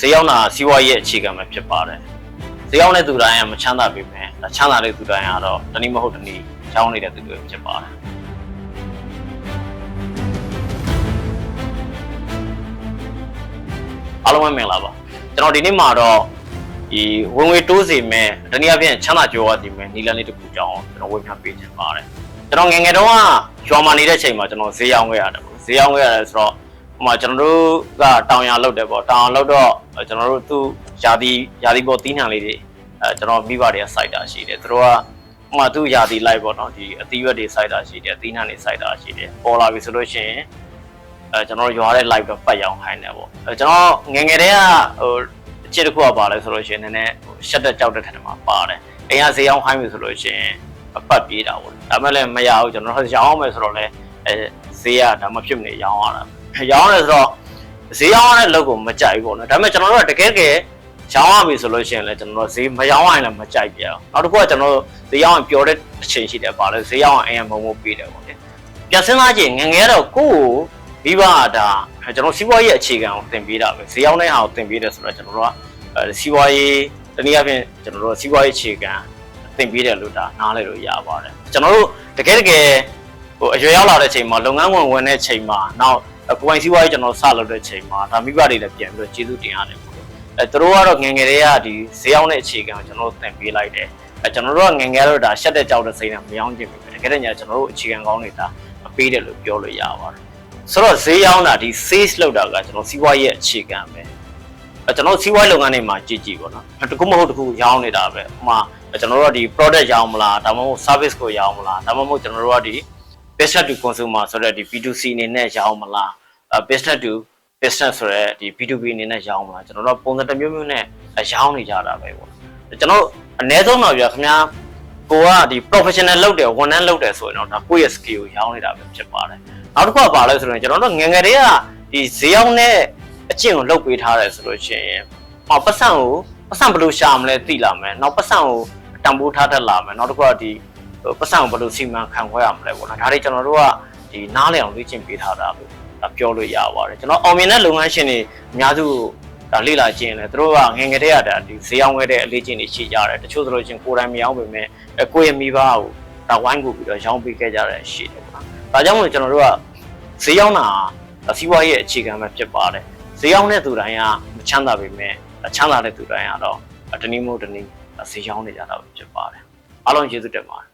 ဈေးရောက်တာစီးပွားရေးအခြေခံပဲဖြစ်ပါတယ်ဈေးရောက်တဲ့သူတိုင်းကမချမ်းသာပေမဲ့ချမ်းသာတဲ့သူတိုင်းကတော့တနည်းမဟုတ်တနည်းချောင်းနေတဲ့သူတွေဖြစ်ပါတယ်အားလုံးပဲမင်္ဂလာပါကျွန်တော်ဒီနေ့မှာတော့ဒီဝင်ငွေတိုးစီမဲ့တနည်းအားဖြင့်ချမ်းသာကြွယ်ဝစီမဲ့နီလန်လေးတစ်ခုကြောင်းကျွန်တော်ဝေမျှပေးချင်ပါတယ်ကျွန်တော်ငယ်ငယ်တုန်းကရွာမှာနေတဲ့ချိန်မှာကျွန်တော်ဈေးရောက်ခဲ့ရတယ်ပေါ့ဈေးရောက်ခဲ့ရတယ်ဆိုတော့ ဟိုမှာကျွန်တော်တို့ကတောင်ရလောက်တယ်ပေါ့တောင်ရလောက်တော့ကျွန်တော်တို့သူ့ယာတီယာတီပေါ်တီးနှံလေးတွေအဲကျွန်တော်မိဘတွေကစိုက်တာရှိတယ်သူတို့ကဟိုမှာသူ့ယာတီလိုက်ပေါ့နော်ဒီအသီးရွက်တွေစိုက်တာရှိတယ်အသီးနှံတွေစိုက်တာရှိတယ်ပေါ်လာပြီဆိုလို့ရှိရင်အဲကျွန်တော်ရွာတဲ့ live တော့ပတ်ရောင်းခိုင်းတယ်ပေါ့အဲကျွန်တော်ငယ်ငယ်တည်းကဟိုအချစ်တစ်ခုကပါလဲဆိုလို့ရှိရင်နည်းနည်းရှက်တဲ့ကြောက်တဲ့ထက်မှာပါတယ်အိမ်ကဈေးရောင်းခိုင်းပြီဆိုလို့ရှိရင်အပတ်ပြေးတာပေါ့ဒါမှလည်းမရဘူးကျွန်တော်ရောင်းအောင်မယ်ဆိုတော့လဲအဲဈေးကဒါမှဖြစ်မနေရောင်းရတာ ရောင်းရဲဆိုတော့ဈေးရောင်းရတဲ့လုပ်ကိုမကြိုက်ဘူးပေါ့နော်ဒါပေမဲ့ကျွန်တော်တို့ကတကယ်တကယ်ရောင်းရပြီဆိုလို့ရှိရင်လည်းကျွန်တော်တို့ဈေးမရောင်းရရင်လည်းမကြိုက်ပြအောင်နောက်တစ်ခုကကျွန်တော်တို့ဈေးရောင်းရင်ပျော်တဲ့အချိန်ရှိတယ်ပါလေဈေးရောင်းရင်အရင်မုံမုံပေးတယ်ပေါ့လေပြန်စဉ်းစားကြည့်ငယ်ငယ်တော့ကိုယ့်ကိုမိဘကဒါကျွန်တော်စီးပွားရေးအခြေခံကိုသင်ပေးတာပဲဈေးရောင်းတဲ့ဟာကိုသင်ပေးတယ်ဆိုတော့ကျွန်တော်တို့ကအဲစီးပွားရေးတနည်းအားဖြင့်ကျွန်တော်တို့စီးပွားရေးအခြေခံသင်ပေးတယ်လို့ဒါနားလည်လို့ရပါတယ်ကျွန်တော်တို့တကယ်တကယ်ဟိုအရွယ်ရောက်လာတဲ့ချိန်မှာလုပ်ငန်းဝင်ဝင်တဲ့ချိန်မှာနောက် ကိုယ်ပိုင်စီးပွားရေးကျွန်တော်စလုပ်တဲ့ချိန်မှာဒါမိဘတွေလည်းပြန်ပြီးတော့ကျေးဇူးတင်ရတယ်ပေါ့အဲသူတို့ကတော့ငယ်ငယ်တည်းကဒီဈေးအောင်တဲ့အခြေခံကိုကျွန်တော်တို့သင်ပေးလိုက်တယ်အဲကျွန်တော်တို့ကငယ်ငယ်တော့ဒါရှက်တဲ့ကြောက်တဲ့စိတ်နဲ့မယောင်းခြင်းပဲတကယ်တည်းညကျွန်တော်တို့အခြေခံကောင်းနေတာမပေးတယ်လို့ပြောလို့ရပါတယ်ဆိုတော့ဈေးရောက်တာဒီ sales လောက်တာကကျွန်တော်စီးပွားရေးအခြေခံပဲအဲကျွန်တော်စီးပွားရေးလုပ်ငန်းတွေမှာကြည့်ကြည့်ပေါ့နော်တခုမဟုတ်တခုရောင်းနေတာပဲဥပမာကျွန်တော်တို့ကဒီ product ရောင်းမလားဒါမှမဟုတ် service ကိုရောင်းမလားဒါမှမဟုတ်ကျွန်တော်တို့ကဒီ business to consumer ဆိုတဲ့ဒီ B2C အနေနဲ့ရောင်းမလားအဲ business to business ဆိုတဲ့ဒီ B2B အနေနဲ့ရောင်းမလားကျွန်တော်တို့ပုံစံတစ်မျိုးမျိုးနဲ့ရောင်းနေကြတာပဲပေါ့ကျွန်တော်အနည်းဆုံးတော့ပြခင်ဗျာကိုကဒီ professional လုပ်တယ်ဝန်ထမ်းလုပ်တယ်ဆိုရင်တော့ဒါကိုယ့်ရဲ့ skill ကိုရောင်းနေတာပဲဖြစ်ပါတယ်နောက်တစ်ခုကပါလဲဆိုရင်ကျွန်တော်တို့ငယ်ငယ်တည်းကဒီဈေးရောက်တဲ့အကျင့်ကိုလုပ်ပေးထားတယ်ဆိုလို့ရှိရင်ဟောပတ်စံကိုပတ်စံဘယ်လိုရှာမလဲသိလာမယ်နောက်ပတ်စံကိုတန်ဖိုးထားတတ်လာမယ်နောက်တစ်ခုကဒီ ပတ်စံကိုဘယ်လိုစီမံခန့်ခွဲရမလဲပေါ့နော်ဒါတွေကျွန်တော်တို့ကဒီနားလည်အောင်လေ့ကျင့်ပေးထားတာလို့ဒါပြောလို့ရပါတယ်ကျွန်တော်အောင်မြင်တဲ့လုပ်ငန်းရှင်တွေအများစုဒါလေ့လာကျင့်တယ်သူတို့ကငယ်ငယ်တည်းကဒါဒီဈေးအောင်ခဲ့တဲ့အလေးကျင့်တွေရှိကြတယ်တချို့ဆိုလို့ချင်းကိုယ်တိုင်မရောင်းပေမဲ့အဲကိုယ့်ရဲ့မိဘကိုဒါဝိုင်းကူပြီးတော့ရောင်းပေးခဲ့ကြတဲ့ရှိတယ်ပေါ့နော်ဒါကြောင့်မို့ကျွန်တော်တို့ကဈေးရောက်တာစီးပွားရေးအခြေခံပဲဖြစ်ပါတယ်ဈေးရောက်တဲ့သူတိုင်းကမချမ်းသာပေမဲ့ချမ်းသာတဲ့သူတိုင်းကတော့တနည်းမို့တနည်းဈေးရောက်နေကြတာပဲဖြစ်ပါတယ်အားလုံးကျေးဇူးတင်ပါတယ်